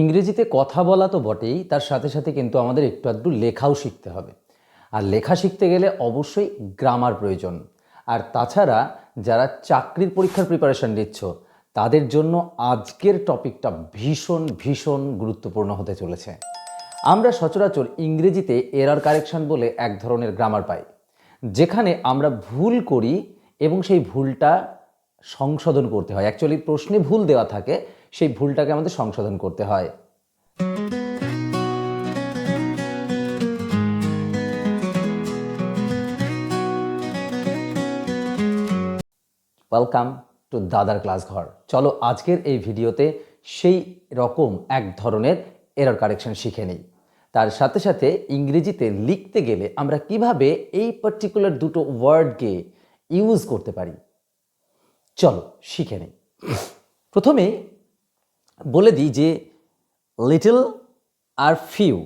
ইংরেজিতে কথা বলা তো বটেই, তার সাথে সাথে কিন্তু আমাদের একটু আধটু লেখাও শিখতে হবে। আর লেখা শিখতে গেলে অবশ্যই গ্রামার প্রয়োজন। আর তাছাড়া যারা চাকরির পরীক্ষার প্রিপারেশন নিচ্ছ, তাদের জন্য আজকের টপিকটা ভীষণ ভীষণ গুরুত্বপূর্ণ হতে চলেছে। আমরা সচরাচর ইংরেজিতে এরার কারেকশন বলে এক ধরনের গ্রামার পাই, যেখানে আমরা ভুল করি এবং সেই ভুলটা সংশোধন করতে হয়। অ্যাকচুয়ালি প্রশ্নে ভুল দেওয়া থাকে সেই ভুলটাকে আমাদের সংশোধন করতে হয়। ওয়েলকাম টু দাদার ক্লাস ঘর চলো আজকের এই ভিডিওতে সেই রকম এক ধরনের এরর কারেকশন শিখে নিই। তার সাথে সাথে ইংরেজিতে লিখতে গেলে আমরা কীভাবে এই পার্টিকুলার দুটো ওয়ার্ডকে ইউজ করতে পারি? চলো শিখে নিই। প্রথমে বলে দিই যে লিটল আর ফিউ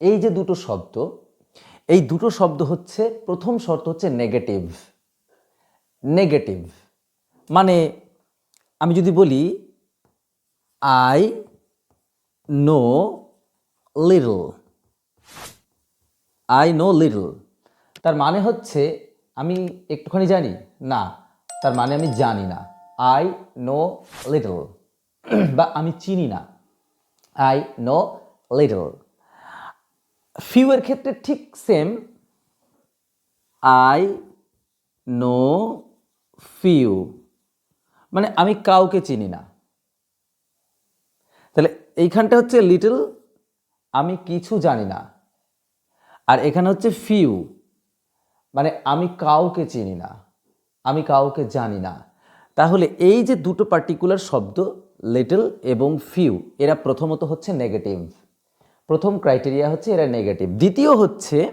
এই যে দুটো শব্দ, এই দুটো শব্দ হচ্ছে, প্রথম শর্ত হচ্ছে নেগেটিভ নেগেটিভ মানে আমি যদি বলি I know little I know little তার মানে হচ্ছে আমি একটুখানি জানি, না, তার মানে আমি জানি না আই নো লিটল বা আমি চিনি না। আই নো লিটল ফিউয়ের ক্ষেত্রে ঠিক সেম আই নো ফিউ মানে আমি কাউকে চিনি না। তাহলে এইখানটা হচ্ছে লিটল আমি কিছু জানি না। আর এখানে হচ্ছে ফিউ মানে আমি কাউকে চিনি না। আমি কাউকে জানি না। তাহলে এই যে দুটো পার্টিকুলার শব্দ লিটল এবং ফিউ এরা প্রথমত হচ্ছে নেগেটিভ প্রথম ক্রাইটেরিয়া হচ্ছে এরা নেগেটিভ দ্বিতীয় হচ্ছে,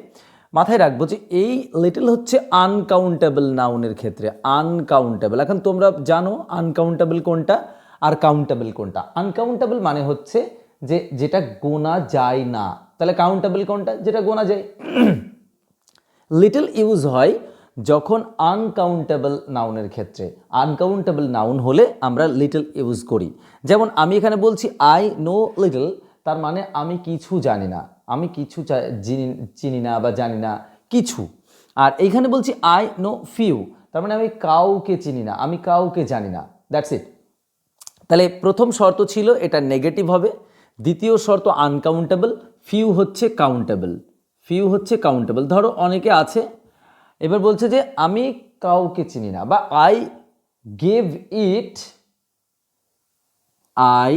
মাথায় রাখব যে এই লিটল হচ্ছে আনকাউন্টেবল নাউনের ক্ষেত্রে। আনকাউন্টেবল এখন তোমরা জানো আনকাউন্টেবল কোনটা আর কাউন্টেবল কোনটা। আনকাউন্টেবল মানে হচ্ছে যে যেটা গোনা যায় না। তাহলে কাউন্টেবল কোনটা? যেটা গোনা যায়। লিটল ইউজ হয় যখন আনকাউন্টেবল নাউনের ক্ষেত্রে আনকাউন্টেবল নাউন হলে আমরা লিটল ইউজ করি। যেমন আমি এখানে বলছি আই নো লিটল তার মানে আমি কিছু জানি না। আমি কিছু চিনি না বা জানি না কিছু। আর এইখানে বলছি আই নো ফিউ তার মানে আমি কাউকে চিনি না, আমি কাউকে জানি না। দ্যাটস ইট তাহলে প্রথম শর্ত ছিল এটা নেগেটিভ হবে। দ্বিতীয় শর্ত আনকাউন্টেবল ফিউ হচ্ছে কাউন্টেবল ফিউ হচ্ছে কাউন্টেবল ধরো অনেকে আছে এবার বলছে যে আমি কাউকে চিনি না, বা I gave it I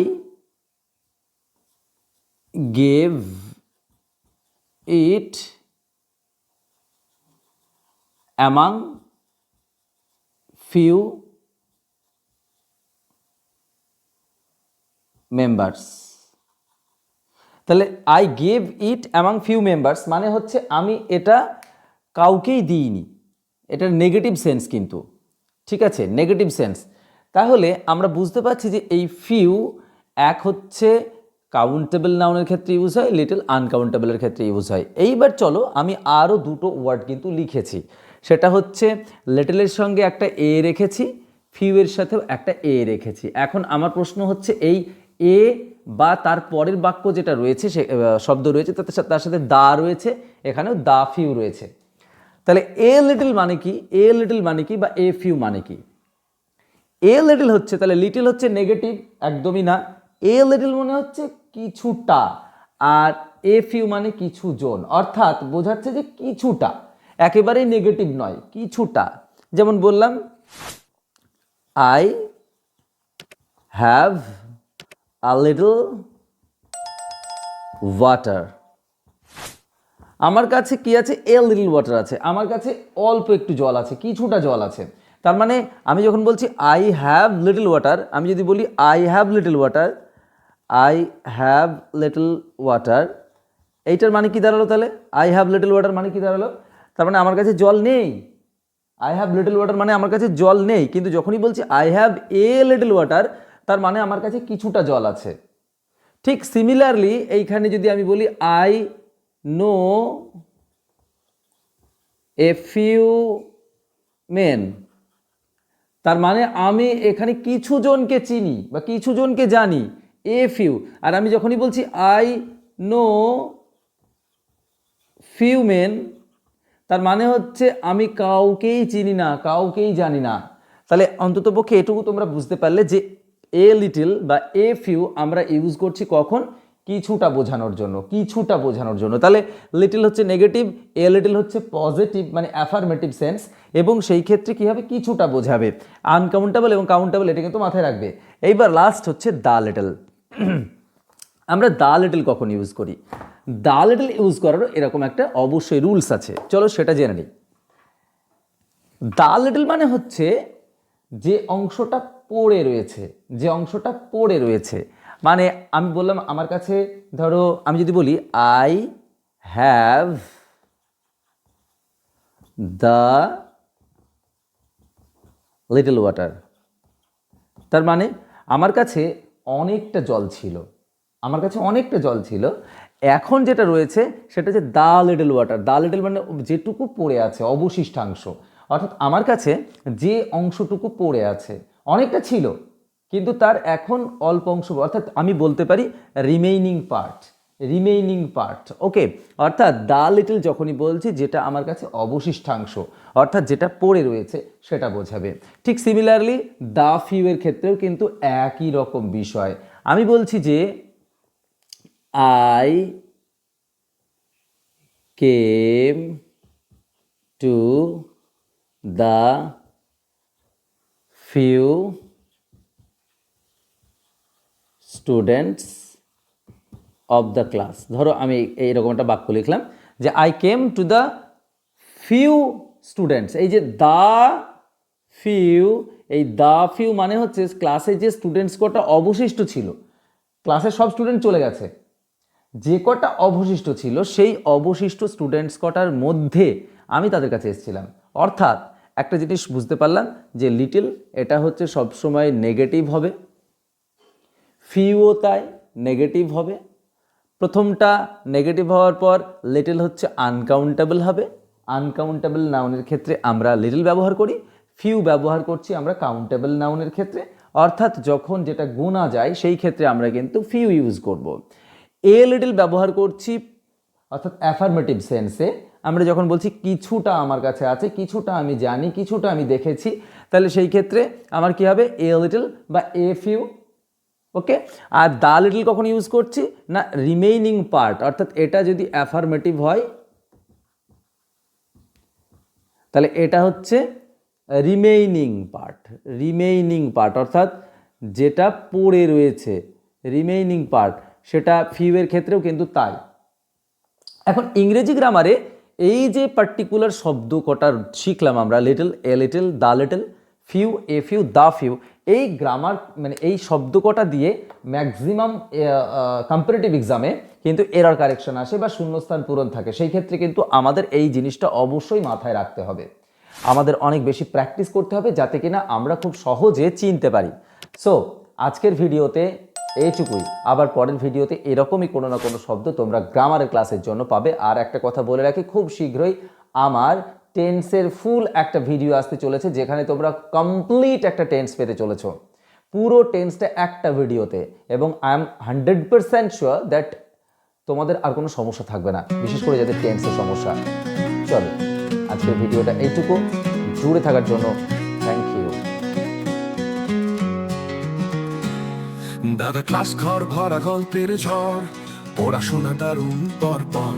gave it among few members তাহলে I gave it among few members মানে হচ্ছে আমি এটা কাউকেই দিইনি। এটার নেগেটিভ সেন্স কিন্তু। ঠিক আছে? নেগেটিভ সেন্স তাহলে আমরা বুঝতে পারছি যে এই ফিউ এক হচ্ছে কাউন্টেবল নাউনের ক্ষেত্রে ইউজ হয় লিটল আনকাউন্টেবলের ক্ষেত্রে ইউজ হয়। এইবার চলো আমি আরও দুটো ওয়ার্ড কিন্তু লিখেছি। সেটা হচ্ছে লিটলের সঙ্গে একটা এ রেখেছি ফিউ এর সাথেও একটা এ রেখেছি। এখন আমার প্রশ্ন হচ্ছে এই এ বা তার পরের বাক্য যেটা রয়েছে সে শব্দ রয়েছে, তাতে তার সাথে দা রয়েছে, এখানেও দা ফিউ রয়েছে। তাহলে এ লিটল মানে কি? এ লিটল মানে কি বা এ ফিউ মানে কি? এ লিটল হচ্ছে, তাহলে লিটল হচ্ছে নেগেটিভ একদমই না। এ লিটল মনে হচ্ছে কিছুটা, আর এ ফিউ মানে কিছু জন অর্থাৎ বোঝাচ্ছে যে কিছুটা, একেবারেই নেগেটিভ নয়, কিছুটা। যেমন বললাম I have a little water আমার কাছে কি আছে? এ লিটল ওয়াটার আছে। আমার কাছে অল্প একটু জল আছে, কিছুটা জল আছে। তার মানে আমি যখন বলছি আই হ্যাভ লিটল ওয়াটার আমি যদি বলি I have little water I have little water এইটার মানে কি দাঁড়াল তাহলে? আই হ্যাভ লিটল ওয়াটার মানে কি দাঁড়াল? তার মানে আমার কাছে জল নেই। আই হ্যাভ লিটল ওয়াটার মানে আমার কাছে জল নেই। কিন্তু যখনই বলছি I have a little water তার মানে আমার কাছে কিছুটা জল আছে। ঠিক সিমিলারলি এইখানে যদি আমি বলি I know a few men তার মানে আমি এখানে কিছু জনকে চিনি বা কিছু জনকে জানি এ ফিউ আর আমি যখনই বলছি আই নো ফিউ মেন তার মানে হচ্ছে আমি কাউকেই চিনি না, কাউকেই জানি না। তাহলে অন্ততপক্ষে এটুকু তোমরা বুঝতে পারলে যে এ লিটিল বা এ ফিউ আমরা ইউজ করছি কখন? কিছুটা বোঝানোর জন্য, কিছুটা বোঝানোর জন্য। তাহলে লিটিল হচ্ছে নেগেটিভ এ লিটিল হচ্ছে পজিটিভ মানে অ্যাফার্মেটিভ সেন্স এবং সেই ক্ষেত্রে কী হবে? কিছুটা বোঝাবে। আনকাউন্টেবল এবং কাউন্টেবল এটা কিন্তু মাথায় রাখবে। এইবার লাস্ট হচ্ছে দা লিটল আমরা দা লিটল কখন ইউজ করি? দা লিটল ইউজ করারও এরকম একটা অবশ্যই রুলস আছে। চলো সেটা জেনে নিই। দা লিটল মানে হচ্ছে যে অংশটা পড়ে রয়েছে, যে অংশটা পড়ে রয়েছে। মানে আমি বললাম আমার কাছে ধরো, আমি যদি বলি I have the little water তার মানে আমার কাছে অনেকটা জল ছিল। আমার কাছে অনেকটা জল ছিল। এখন যেটা রয়েছে সেটা হচ্ছে the little water the little মানে যেটুকু পড়ে আছে, অবশিষ্টাংশ। অর্থাৎ আমার কাছে যে অংশটুকু পড়ে আছে, অনেকটা ছিল। কিন্তু তার এখন অল্প অংশ অর্থাৎ আমি বলতে পারি remaining part remaining part okay অর্থাৎ দা লিটল যখনই বলছি, যেটা আমার কাছে অবশিষ্টাংশ, অর্থাৎ যেটা পড়ে রয়েছে, সেটা বোঝাবে। ঠিক সিমিলারলি দা ফিউ এর ক্ষেত্রেও কিন্তু একই রকম বিষয়। আমি বলছি যে I came to the few students of the class ধরো আমি এইরকম একটা বাক্য লিখলাম যে I came to the few students এই যে দা ফিউ এই দা ফিউ মানে হচ্ছে ক্লাসে যে স্টুডেন্টস কটা অবশিষ্ট ছিল। ক্লাসের সব স্টুডেন্ট চলে গেছে। যে কটা অবশিষ্ট ছিল, সেই অবশিষ্ট স্টুডেন্টস কটার মধ্যে আমি তাদের কাছে এসেছিলাম। অর্থাৎ একটা জিনিস বুঝতে পারলাম যে লিটিল এটা হচ্ছে সবসময় নেগেটিভ হবে। ফিউও তাই নেগেটিভ হবে। প্রথমটা নেগেটিভ হওয়ার পর লিটল হচ্ছে আনকাউন্টেবল হবে। আনকাউন্টেবল নাউনের ক্ষেত্রে আমরা লিটল ব্যবহার করি ফিউ ব্যবহার করছি আমরা কাউন্টেবল নাউনের ক্ষেত্রে। অর্থাৎ যখন যেটা গোনা যায়, সেই ক্ষেত্রে আমরা কিন্তু ফিউ ইউজ করব। এ লিটল ব্যবহার করছি, অর্থাৎ অ্যাফার্মেটিভ সেন্সে আমরা যখন বলছি কিছুটা আমার কাছে আছে, কিছুটা আমি জানি, কিছুটা আমি দেখেছি, তাহলে সেই ক্ষেত্রে আমার কি হবে? এ লিটল বা এ ফিউ ওকে আর দা লিটল কখন ইউজ করছি? না রিমেইনিং পার্ট অর্থাৎ এটা যদি অ্যাফার্মেটিভ হয়, তাহলে এটা হচ্ছে রিমেইনিং পার্ট রিমেইনিং পার্ট অর্থাৎ যেটা পড়ে রয়েছে রিমেইনিং পার্ট সেটা ফিউয়ের ক্ষেত্রেও কিন্তু তাই। এখন ইংরেজি গ্রামারে এই যে পার্টিকুলার শব্দ কটা শিখলাম আমরা little a little the little few a few the few এই গ্রামার মানে এই শব্দ কটা দিয়ে ম্যাক্সিমাম কম্পারেটিভ এক্সামে কিন্তু এরার কারেকশন আসে বা শূন্যস্থান পূরণ থাকে। সেই ক্ষেত্রে কিন্তু আমাদের এই জিনিসটা অবশ্যই মাথায় রাখতে হবে। আমাদের অনেক বেশি প্র্যাকটিস করতে হবে যাতে কিনা আমরা খুব সহজে চিনতে পারি। সো আজকের ভিডিওতে এইটুকুই। আবার পরের ভিডিওতে এরকমই কোনো না কোনো শব্দ তোমরা গ্রামারের ক্লাসের জন্য পাবে। আর একটা কথা বলে রাখি, খুব শীঘ্রই আমার টেন্সের ফুল একটা ভিডিও আসতে চলেছে, যেখানে তোমরা কমপ্লিট একটা টেন্স পেতে চলেছ। পুরো টেন্সটা একটা ভিডিওতে, এবং I am hundred percent sure that তোমাদের আর কোনো সমস্যা থাকবে না, বিশেষ করে যাদের টেন্সের সমস্যা। চলো, আজকের ভিডিওটা এইটুকু। জুড়ে থাকার জন্য থ্যাংক ইউ দাদা, ক্লাস ঘর, ভরা গল্পের ঝড়, পড়াশোনা দারুণ পর পর